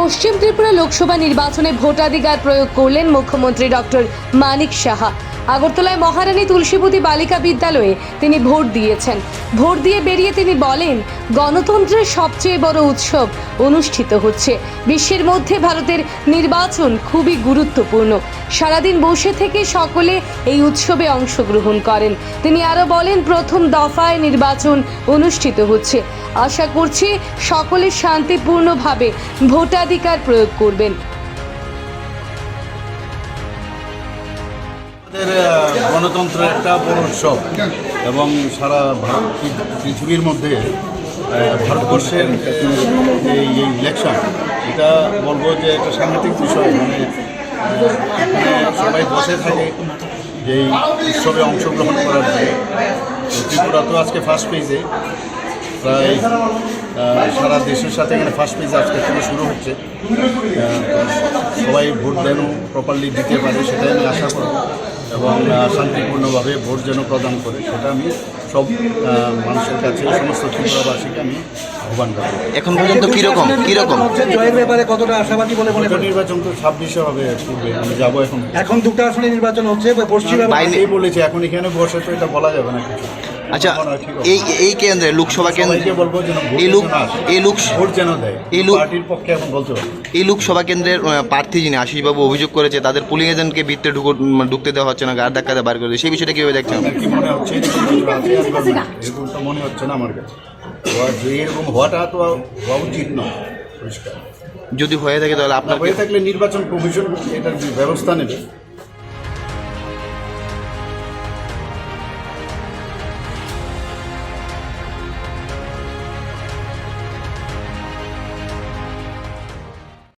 পশ্চিম ত্রিপুরা লোকসভা নির্বাচনে ভোটাধিকার প্রয়োগ করলেন মুখ্যমন্ত্রী ডক্টর মানিক সাহা। আগরতলায় মহারানী তুলসীবতী বালিকা বিদ্যালয়ে তিনি ভোট দিয়েছেন। ভোট দিয়ে বেরিয়ে তিনি বলেন, গণতন্ত্রের সবচেয়ে বড় উৎসব অনুষ্ঠিত হচ্ছে। বিশ্বের মধ্যে ভারতের নির্বাচন খুবই গুরুত্বপূর্ণ। সারাদিন বসে থেকে সকলে এই উৎসবে অংশগ্রহণ করেন। তিনি আরও বলেন, প্রথম দফায় নির্বাচন অনুষ্ঠিত হচ্ছে। আশা করছি সকলে শান্তিপূর্ণভাবে ভোটাধিকার প্রয়োগ করবেন। গণতন্ত্র একটা বড় উৎসব এবং সারা ভারত, পৃথিবীর মধ্যে ভারতবর্ষের এই ইলেকশন এটা বলব যে একটা সাংঘাতিক বিষয়। মানে সবাই বসে থাকে এই উৎসবে অংশগ্রহণ করার জন্য। ত্রিপুরা তো আজকে ফার্স্ট পেজে প্রায় সারা দেশের সাথে এখানে ফার্স্ট পেজ আজকে থেকে শুরু হচ্ছে। সবাই ভোট যেন প্রপারলি দিতে পারে সেটাই আমি আশা করব এবং শান্তিপূর্ণভাবে ভোট যেন প্রদান করে সেটা আমি সব মানুষের কাছে সমস্ত ত্রিপুরাবাসীকে আমি আহ্বান করি এখন পর্যন্ত কীরকম? কীরকম? হচ্ছে জয়ের ব্যাপারে কতটা আশাবাদী বলে মনে নির্বাচন তো ছাব্বিশে হবে পূর্বে আমি যাব এখন। এখন দুটো আসনে নির্বাচন হচ্ছে পশ্চিম বাইরে- বলেছে এখন এখানে বসে তো এটা বলা যাবে না কিছু। আচ্ছা। এই এই কেন্দ্রে লোকসভা কেন্দ্রে বলব এই লোক এই লোক ভোট যেন দেয়। এই লোক- পার্টির পক্ষে এখন বলতে এই লোকসভা কেন্দ্রের প্রার্থী যিনি আশিসবাবু অভিযোগ করেছে তাদের পুলিং এজেন্টকে ভিতরে ঢুকো ঢুকতে দেওয়া হচ্ছে না গাড় ধাক্কাতে বার করে দিয়ে সেই বিষয়টা কীভাবে দেখছেন? কি মনে হচ্ছে? মনে হচ্ছে না আমার কাছে। এরকম হওয়াটা তো হওয়া উচিত নয় পরিষ্কার। যদি হয়ে থাকে তাহলে আপনার হয়ে থাকলে নির্বাচন কমিশন এটার ব্যবস্থা নেবে।